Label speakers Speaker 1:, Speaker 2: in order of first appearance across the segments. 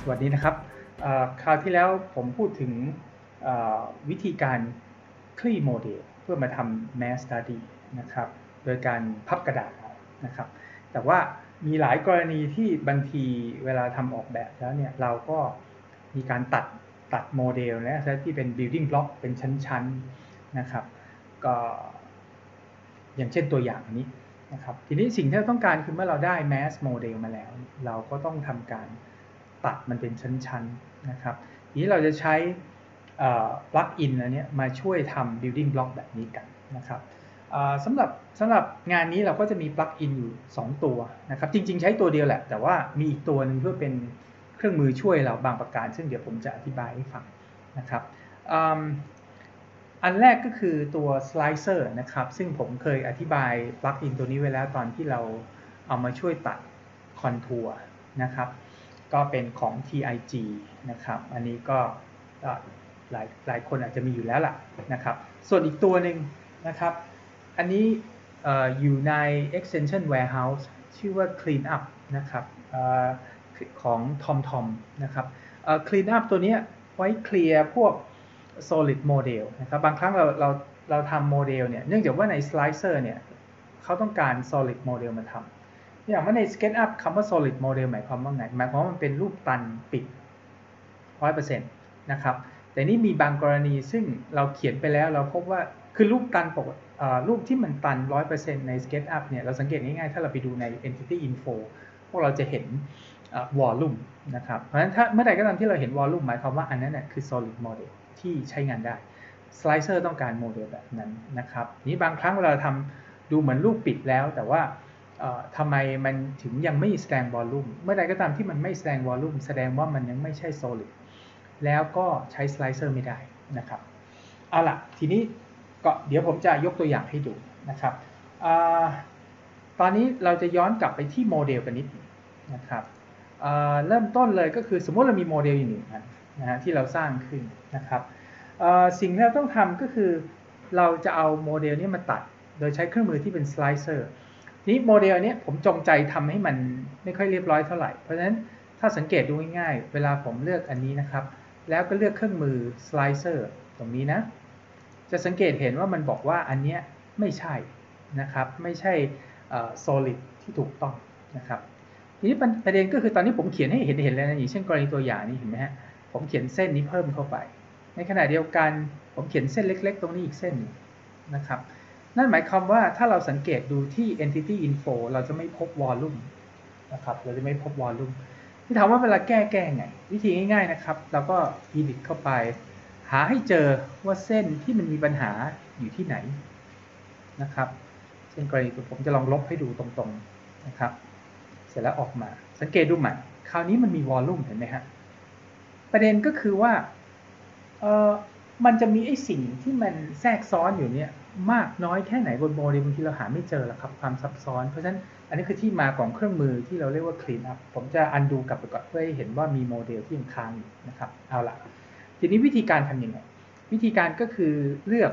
Speaker 1: สวัสดีนะครับคราวที่แล้วผมพูดถึงวิธีการคลี่โมเดลเพื่อมาทำ mass study นะครับ โดยการพับกระดาษนะครับ แต่ว่ามีหลายกรณีที่บางทีเวลาทำออกแบบแล้วเนี่ยเราก็มีการตัดตัดโมเดลนะที่เป็น building block เป็นชั้นๆนะครับ ก็อย่างเช่นตัวอย่างนนี้นะครับ ทีนี้สิ่งที่เราต้องการคือเมื่อเราได้ mass model มาแล้ว เราก็ต้องทำการ ตัดมันเป็นชั้นๆนะครับทีนี้เราจะใช้ plug in อันนี้มาช่วยทำ building block แบบนี้กันนะครับสำหรับสำหรับงานนี้เราก็จะมี plug in อยู่ 2 ตัวนะครับจริง ๆ ใช้ตัวเดียวแหละ แต่ว่ามีอีกตัวหนึงเพื่อเป็นเครื่องมือช่วยเราบางประการ ซึ่งเดี๋ยวผมจะอธิบายให้ฟังนะครับอันแรกก็คือตัว slicer นะครับ ซึ่งผมเคยอธิบาย plug in ตัวนี้ไว้แล้วตอนที่เราเอามาช่วยตัดคอนทัวร์นะครับ ก็เป็นของ TIG นะครับ อันนี้ก็หลายหลายคนอาจจะมีอยู่แล้วล่ะนะครับ ส่วนอีกตัวหนึ่งนะครับ อันนี้อยู่ใน extension warehouse ชื่อว่า clean up นะครับของ TomTom นะครับ clean up ตัวนี้ไว้เคลียร์พวก solid model นะครับ บางครั้งเราเราเราทำโมเดลเนี่ย เนื่องจากว่าใน slicer เนี่ยเขาต้องการ solid model มาทำ อย่างว่าใน SketchUp คำว่า solid model หมายความว่าไง หมายความว่ามันเป็นรูปตันปิด 100%นะครับ แต่นี่มีบางกรณีซึ่งเราเขียนไปแล้วเราพบว่า คือรูปตันปกรูปที่มันตัน 100%ใน SketchUp เนี่ย เราสังเกตง่ายๆ ถ้าเราไปดูใน Entity Info พวกเราจะเห็น volume นะครับ เพราะฉะนั้นถ้าเมื่อใดก็ตามที่เราเห็น volume หมายความว่าอันนั้นน่ยคือ solid model ที่ใช้งานได้ slicer ต้องการโมเดลแบบนั้นนะครับ นี้บางครั้งเราทำดูเหมือนรูปปิดแล้วแต่ว่า ทำไมมันถึงยังไม่แสดง volume เมื่อใดก็ตามที่มันไม่แสดง volume แสดงว่ามันยังไม่ใช่ solid แล้วก็ใช้ slicer ไม่ได้นะครับเอาล่ะทีนี้ก็เดี๋ยวผมจะยกตัวอย่างให้ดูนะครับอตอนนี้เราจะย้อนกลับไปที่โมเดลกันนิดนะครับเริ่มต้นเลยก็คือสมมติเรามีโมเดลอยู่หนึ่งอันนะฮะที่เราสร้างขึ้นนะครับสิ่งที่เราต้องทำก็คือเราจะเอาโมเดลนี้มาตัด โดยใช้เครื่องมือที่เป็นสไลเซอร์ นี้โมเดลนี้ผมจงใจทำให้มันไม่ค่อยเรียบร้อยเท่าไหร่ เพราะฉะนั้นถ้าสังเกตดูง่ายๆ เวลาผมเลือกอันนี้นะครับ แล้วก็เลือกเครื่องมือสไลเซอร์ตรงนี้นะ จะสังเกตเห็นว่ามันบอกว่าอันนี้ไม่ใช่นะครับ ไม่ใช่ solid ที่ถูกต้องนะครับทีนี้ประเด็นก็คือตอนนี้ผมเขียนให้เห็นเห็นแล้วนะอย่างเช่นกรณีตัวอย่างนี้เห็นไหมฮะผมเขียนเส้นนี้เพิ่มเข้าไป ในขณะเดียวกันผมเขียนเส้นเล็ก ๆ ตรงนี้อีกเส้นนะครับ นั่นหมายความว่าถ้าเราสังเกตดูที่ entity info เราจะไม่พบ volume นะครับ เราจะไม่พบ volume ที่ถามว่าเวลาแก้แก้ไง วิธีง่ายๆนะครับ เราก็ edit เข้าไป หาให้เจอว่าเส้นที่มันมีปัญหาอยู่ที่ไหนนะครับ เช่นกรณีผมจะลองลบให้ดูตรงๆนะครับ เสร็จแล้วออกมา สังเกตดูใหม่คราวนี้มันมี volume เห็นไหมฮะประเด็นก็คือว่า มันจะมีไอ้สิ่งที่มันแทรกซ้อนอยู่เนี่ยมากน้อยแค่ไหนบนโมเดลบางทีเราหาไม่เจอหรอกครับความซับซ้อน เพราะฉะนั้นอันนี้คือที่มาของเครื่องมือที่เราเรียกว่า clean up ผมจะอันดูกลับไปก่อนเพื่อให้เห็นว่ามีโมเดลที่ยังค้างอยู่นะครับเอาละทีนี้วิธีการทำยังไงวิธีการก็คือเลือก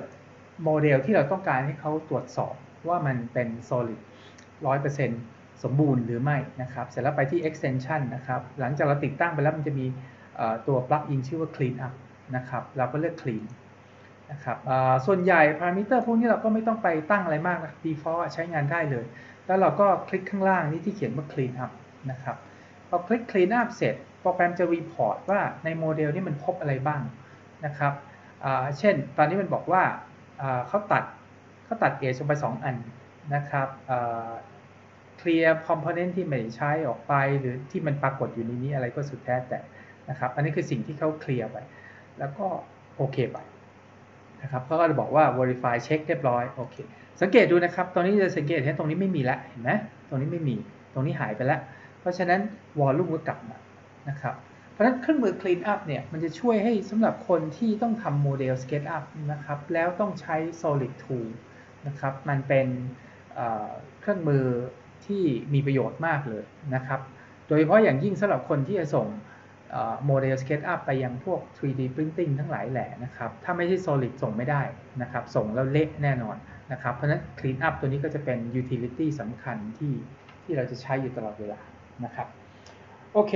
Speaker 1: โมเดลที่เราต้องการให้เขาตรวจสอบว่ามันเป็น solid 100%สมบูรณ์หรือไม่นะครับ เสร็จแล้วไปที่ extension นะครับ หลังจากเราติดตั้งไปแล้วมันจะมีตัว plugin ชื่อว่า clean up นะครับ เราก็เลือก clean นะครับส่วนใหญ่พารามิเตอร์พวกนี้เราก็ไม่ต้องไปตั้งอะไรมากนะ default ใช้งานได้เลย แล้วเราก็คลิกข้างล่างนี้ที่เขียนว่า clean up นะครับพอคลิก clean up เสร็จ โปรแกรมจะ report ว่าในโมเดลนี้มันพบอะไรบ้างนะครับเช่น ตอนนี้มันบอกว่าเขาตัดเขาตัด edge ออกไป 2 อันนะครับเคลียร์คอมโพเนนต์ที่ไม่ใช้ออกไป หรือที่มันปรากฏอยู่ในนี้อะไรก็สุดแท้แต่นะครับ อันนี้คือสิ่งที่เขาเคลียร์ไป แล้วก็โอเคไปนะครับเขาก็จะบอกว่า verify check เรียบร้อยโอเคสังเกตดูนะครับตรงนี้จะสังเกตเห็นตรงนี้ไม่มีแล้วเห็นไหมตรงนี้ไม่มีตรงนี้หายไปแล้ว เพราะฉะนั้น volume ก็กลับมานะครับเพราะฉะนั้นเครื่องมือ clean up เนี่ยมันจะช่วยให้สำหรับคนที่ต้องทำโมเดล sketch up นะครับแล้วต้องใช้ solid tool นะครับมันเป็นเครื่องมือที่มีประโยชน์มากเลยนะครับ โดยเฉพาะอย่างยิ่งสำหรับคนที่จะส่ง โมเดล SketchUp ไปยังพวก 3D Printing ทั้งหลายแหล่นะครับ ถ้าไม่ใช่ Solid ส่งไม่ได้นะครับ ส่งแล้วเละแน่นอนนะครับ เพราะฉะนั้น Clean Up ตัวนี้ก็จะเป็น Utility สำคัญที่ที่เราจะใช้อยู่ตลอดเวลานะครับ โอเค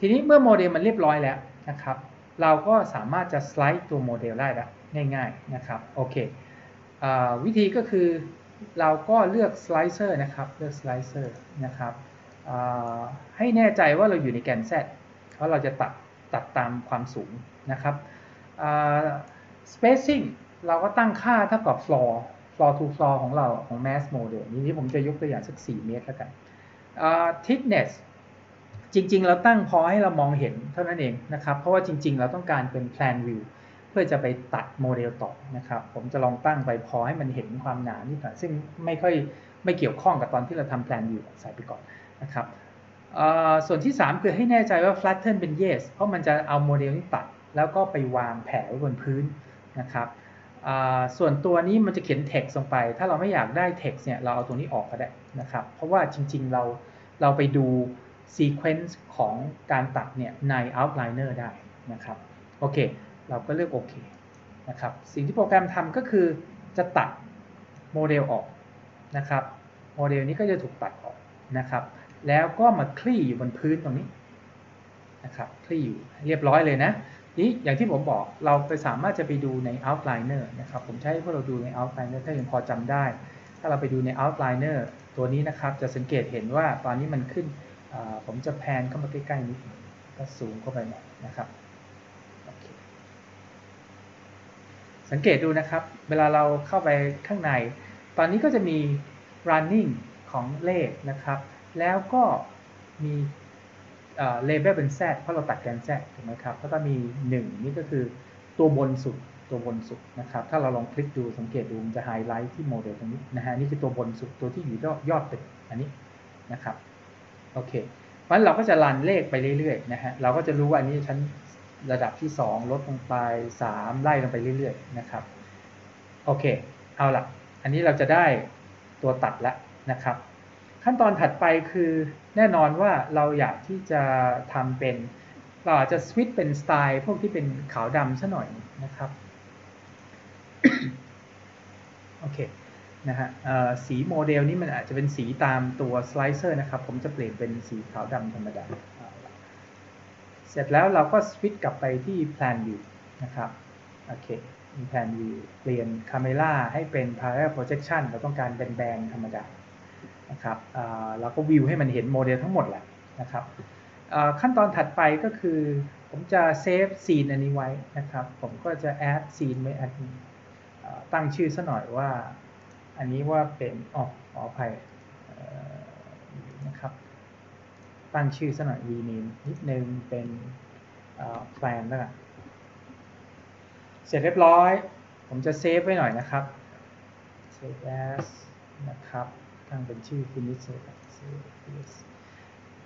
Speaker 1: ทีนี้เมื่อโมเดลมันเรียบร้อยแล้วนะครับ เราก็สามารถจะสไลด์ตัวโมเดลได้แล้วง่ายๆนะครับ โอเคอวิธีก็คือเราก็เลือกสไลเซอร์นะครับ เลือกสไลเซอร์นะครับให้แน่ใจว่าเราอยู่ในแกน Z เพราะเราจะตัดตัดตามความสูงนะครับ spacing เราก็ตั้งค่าเท่ากับ floor floor to floor ของเราของ mass model นี้ที่ผมจะยกตัวอย่างสัก 4 เมตรแล้วกัน thickness จริง ๆ เราตั้งพอให้เรามองเห็นเท่านั้นเองนะครับ เพราะว่าจริง ๆ เราต้องการเป็น plan view เพื่อจะไปตัดโมเดลต่อนะครับ ผมจะลองตั้งไปพอให้มันเห็นความหนานิดหน่อยซึ่งไม่ค่อยไม่เกี่ยวข้องกับตอนที่เราทำ plan view ใส่ไปก่อนนะครับ ส่วนที่ 3 คือให้แน่ใจว่า flatten เป็น yes เพราะมันจะเอาโมเดลนี้ตัด แล้วก็ไปวางแผลไว้บนพื้นนะครับส่วนตัวนี้มันจะเขียน text ลงไป ถ้าเราไม่อยากได้ text เนี่ยเราเอาตัวนี้ออกก็ได้นะครับ เพราะว่าจริงๆเราเราไปดู sequence ของการตัดเนี่ยใน outliner ได้นะครับโอเค เราก็เลือกโอเคนะครับสิ่งที่โปรแกรมทำก็คือจะตัดโมเดลออกนะครับโมเดลนี้ก็จะถูกตัดออกนะครับ แล้วก็มาคลี่อยู่บนพื้นตรงนี้นะครับคลี่อยู่เรียบร้อยเลยนะนี้อย่างที่ผมบอกเราไปสามารถจะไปดูใน outliner นะครับผมใช้พวกเราดูใน outliner ถ้ายังพอจำได้ ถ้าเราไปดูใน outliner ตัวนี้นะครับจะสังเกตเห็นว่าตอนนี้มันขึ้นผมจะแพนเข้ามาใกล้ๆนิดก็สูงเข้าไปหน่อยนะครับสังเกตดูนะครับ เวลาเราเข้าไปข้างใน ตอนนี้ก็จะมี running ของเลขนะครับ แล้วก็มีเลเบลเป็น Z เพราะเราตัดแกน Z ถูกไหมครับ แล้วก็มี 1 นี่ก็คือตัวบนสุดตัวบนสุดนะครับ ถ้าเราลองคลิกดูสังเกตดูมันจะไฮไลท์ที่โมเดลตรงนี้นะฮะนี่คือตัวบนสุดตัวที่อยู่ยอดตึกอันนี้นะครับโอเคเพราะเราก็จะรันเลขไปเรื่อยๆนะฮะเราก็จะรู้ว่าอันนี้ชั้นระดับที่ 2 ลดลงไป 3 ไล่ลงไปเรื่อยๆนะครับโอเคเอาละอันนี้เราจะได้ตัวตัดแล้วนะครับ ขั้นตอนถัดไปคือแน่นอนว่าเราอยากที่จะทำเป็น เราอาจจะสวิตช์เป็นสไตล์พวกที่เป็นขาวดำซะหน่อยนะครับโอเคนะฮะสีโมเดลนี้มันอาจจะเป็นสีตามตัวสไลเซอร์นะครับ ผมจะเปลี่ยนเป็นสีขาวดำธรรมดา เสร็จแล้วเราก็สวิตช์กลับไปที่ Plan View นะครับโอเคมี Plan View เปลี่ยน Camera ให้เป็น Parallel Projection เราต้องการเป็นแบนธรรมดา นะครับเราก็วิวให้มันเห็นโมเดลทั้งหมดแหละนะครับขั้นตอนถัดไปก็คือ ผมจะเซฟซีนอันนี้ไว้นะครับ ผมก็จะ add ซีนไว้อันตั้งชื่อซะหน่อยว่าอันนี้ว่าเป็นอ๋อขออภัยนะครับ ตั้งชื่อซะหน่อย rename นิดนึงเป็น plan แล้วกันเสร็จเรียบร้อย ผมจะเซฟไว้หน่อยนะครับ save as นะครับ ตั้งเป็นชื่อ finish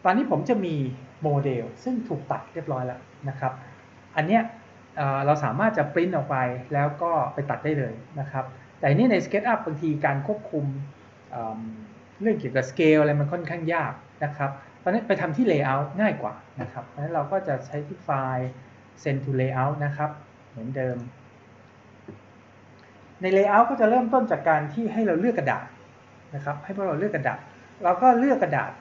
Speaker 1: ตอนนี้ผมจะมีโมเดลซึ่งถูกตัดเรียบร้อยแล้วนะครับ อันเนี้ยเราสามารถจะปริ้นออกไปแล้วก็ไปตัดได้เลยนะครับ แต่นี่ใน SketchUp บางทีการควบคุมเรื่องเกี่ยวกับสเกลอะไรมันค่อนข้างยากนะครับ เพราะนั้นไปทำที่ layout ง่ายกว่านะครับ เพราะฉะนั้นเราก็จะใช้ที่ไฟล์ send to layout นะครับ เหมือนเดิม ใน layout ก็จะเริ่มต้นจากการที่ให้เราเลือกกระดาษ นะครับให้พวกเราเลือกกระดาษ เราก็เลือกกระดาษ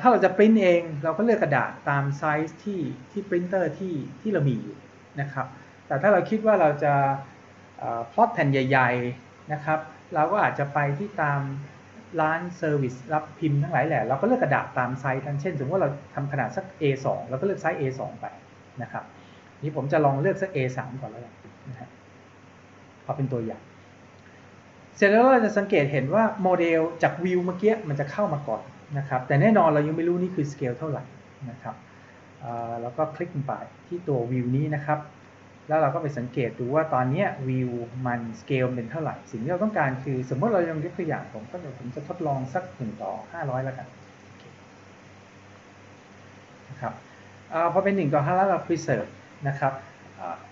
Speaker 1: ถ้าเราจะปริ้นเองเราก็เลือกกระดาษตามไซส์ที่ที่ปรินเตอร์ที่ที่เรามีอยู่นะครับ แต่ถ้าเราคิดว่าเราจะพลอตแผ่นใหญ่ ๆนะครับ เราก็อาจจะไปที่ตามร้านเซอร์วิสรับพิมพ์ทั้งหลายแหละเราก็เลือกกระดาษตามไซส์ทั้งเช่น สมมติว่าเราทำขนาดสัก A2 เราก็เลือกไซส์ A2 ไปนะครับ นี่ผมจะลองเลือกสัก A3 ก่อนแล้วกันนะฮะเอาเป็นตัวอย่าง เสร็จแล้วเราจะสังเกตเห็นว่าโมเดลจากวิวเมื่อกี้มันจะเข้ามาก่อนนะครับแต่แน่นอนเรายังไม่รู้นี่คือสเกลเท่าไหร่นะครับแล้วก็คลิกไปที่ตัววิวนี้นะครับ แล้วเราก็ไปสังเกตดูว่าตอนนี้วิวมันสเกลเป็นเท่าไหร่ สิ่งที่เราต้องการคือสมมติเราลองยกตัวอย่างผมก็เดี๋ยวผมจะทดลองสักหนึ่งต่อห้าร้อยแล้วกันนะครับอพอเป็นหนึ่งต่อห้าร้อยเรา preserve นะครับ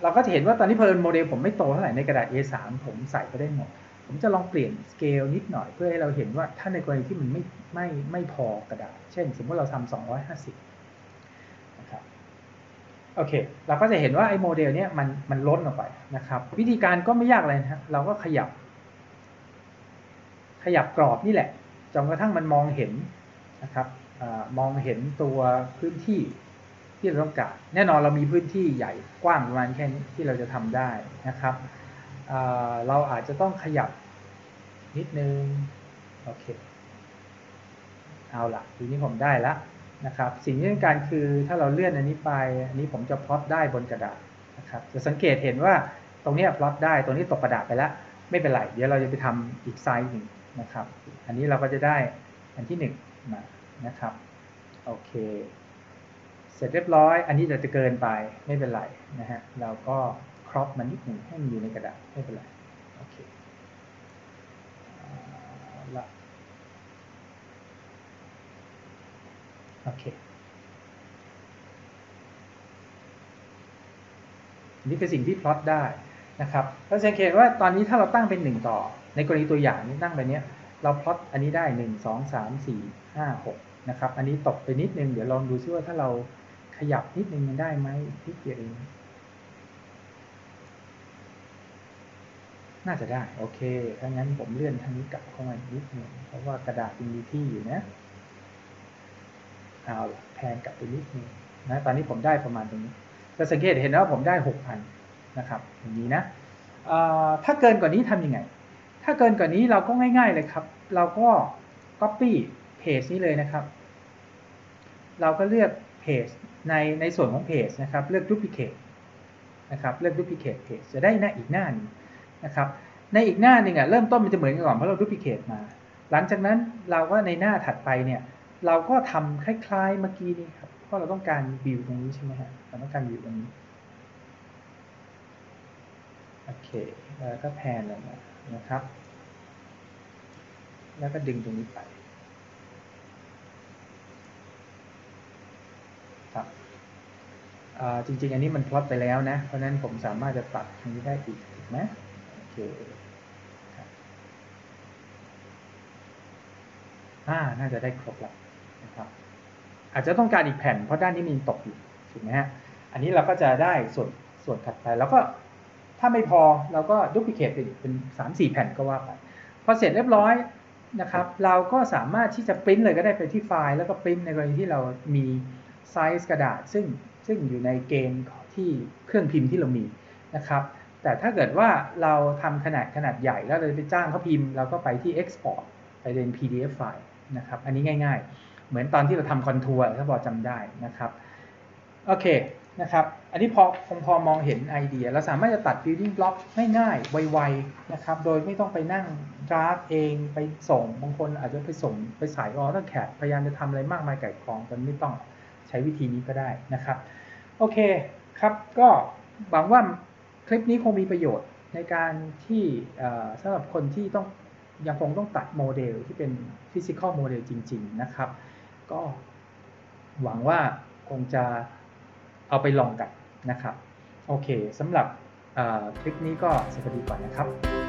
Speaker 1: เราก็จะเห็นว่าตอนนี้เพลินโมเดลผมไม่โตเท่าไหร่ในกระดาษ A3 ผมใส่ไปได้หมด ผมจะลองเปลี่ยนสเกลนิดหน่อยเพื่อให้เราเห็นว่าถ้าในกรณีที่มันไม่ไม่ไม่พอกระดาษ เช่น สมมติเราทำ250นะครับโอเค เราก็จะเห็นว่าไอ้โมเดลเนี้ยมันมันล้นออกไปนะครับ วิธีการก็ไม่ยากเลยนะเราก็ขยับ ขยับกรอบนี่แหละจนกระทั่งมันมองเห็นนะครับอมองเห็นตัวพื้นที่ที่เราต้องการแน่นอนเรามีพื้นที่ใหญ่กว้างประมาณแค่นี้ที่เราจะทำได้นะครับ เราอาจจะต้องขยับนิดนึง โอเค เอาละทีนี้ผมได้แล้วนะครับ สิ่งที่ต้องการคือถ้าเราเลื่อนอันนี้ไป อันนี้ผมจะพลอตได้บนกระดาษนะครับ จะสังเกตเห็นว่าตรงนี้พลอตได้ ตรงนี้ตกกระดาษไปแล้ว ไม่เป็นไร เดี๋ยวเราจะไปทำอีกไซส์หนึ่งนะครับ อันนี้เราก็จะได้อันที่หนึ่งมานะครับ โอเค เสร็จเรียบร้อย อันนี้จะจะเกินไปไม่เป็นไรนะฮะ เราก็ รอปมันนิดหนึ่งให้มันอยู่ในกระดาษไม่เป็นไรโอเคเอละโอเคนนี้คือสิ่งที่พลอตได้นะครับเราสังเกตว่าตอนนี้ถ้าเราตั้งเป็น 1 ต่อ ในกรณีตัวอย่างนี้ตั้งไปเนี้ยเราพลอตอันนี้ได้ 1 2 3 4 5 6นะครับ อันนี้ตกไปนิดนึง เดี๋ยวลองดูซิว่าถ้าเราขยับนิดนึงมันได้ไหมนิดเดียวเอง น่าจะได้ โอเค ถ้างั้นผมเลื่อนทางนี้กลับเข้ามานิดนึงเพราะว่ากระดาษยังมีที่อยู่นะ เอาละแพนกลับไปนิดนึงนะ ตอนนี้ผมได้ประมาณตรงนี้ จะสังเกตเห็นว่าผมได้6,000นนะครับ อย่างนี้นะอ่อถ้าเกินกว่านี้ทำยังไง ถ้าเกินกว่านี้เราก็ง่าย ๆเลยครับ เราก็ copy เพจนี้เลยนะครับ เราก็เลือกเพจในในส่วนของเพจนะครับ เลือก duplicate นะครับ เลือก duplicate page จะได้หน้าอีกหน้าหนึง นะครับในอีกหน้าหนึ่งอะเริ่มต้นมันจะเหมือนกันก่อนเพราะเรา duplicate มา หลังจากนั้นเราก็ในหน้าถัดไปเนี่ยเราก็ทำคล้ายๆเมื่อกี้นี้ครับเพราะเราต้องการวิวตรงนี้ใช่ไหมฮะเราต้องการวิวตรงนี้โอเคแล้วก็แพนลงมานะครับ แล้วก็ดึงตรงนี้ไปครับจริงๆ อันนี้มันพลอตไปแล้วนะ เพราะนั้นผมสามารถจะตัดตรงนี้ได้อีกถูกไหม คครับอ่าน่าจะได้ครบแล้วนะครับ อาจจะต้องการอีกแผ่นเพราะด้านนี้มีตกอยู่ถูกไหมฮะอันนี้เราก็จะได้ส่วนส่วนถัดไปแล้วก็ถ้าไม่พอเราก็ดูพิเคทเป็นเป็นสามสี่แผ่นก็ว่าไปพอเสร็จเรียบร้อยนะครับ เราก็สามารถที่จะปริ้นเลยก็ได้ไปที่ไฟล์ แล้วก็ปริ้นในกรณีที่เรามีไซส์กระดาษ ซึ่งซึ่งอยู่ในเกณฑ์ของที่เครื่องพิมพ์ที่เรามีนะครับ แต่ถ้าเกิดว่าเราทำขนาดขนาดใหญ่แล้วเราไปจ้างเขาพิมพ์เราก็ไปที่ Export ไปเป็น PDF ไฟล์นะครับอันนี้ง่ายๆ เหมือนตอนที่เราทำคอนทัวร์ถ้าพอจำได้นะครับโอเคนะครับอันนี้พอคงพอมองเห็นไอเดีย เราสามารถจะตัด building block ง่ายๆ ไวๆนะครับโดยไม่ต้องไปนั่งดราฟเองไปส่งบางคนอาจจะไปส่งไปสายออร์แคพยายามจะทำอะไรมากมายไก่กองแต่ไม่ต้องใช้วิธีนี้ก็ได้นะครับโอเคครับก็หวังว่า คลิปนี้คงมีประโยชน์ในการที่สำหรับคนที่ต้องยังคงต้องตัดโมเดลที่เป็นฟิสิกอลโมเดลจริง ๆ นะครับ ก็หวังว่าคงจะเอาไปลองกันนะครับ โอเคสำหรับคลิปนี้ก็สวัสดีก่อนนะครับ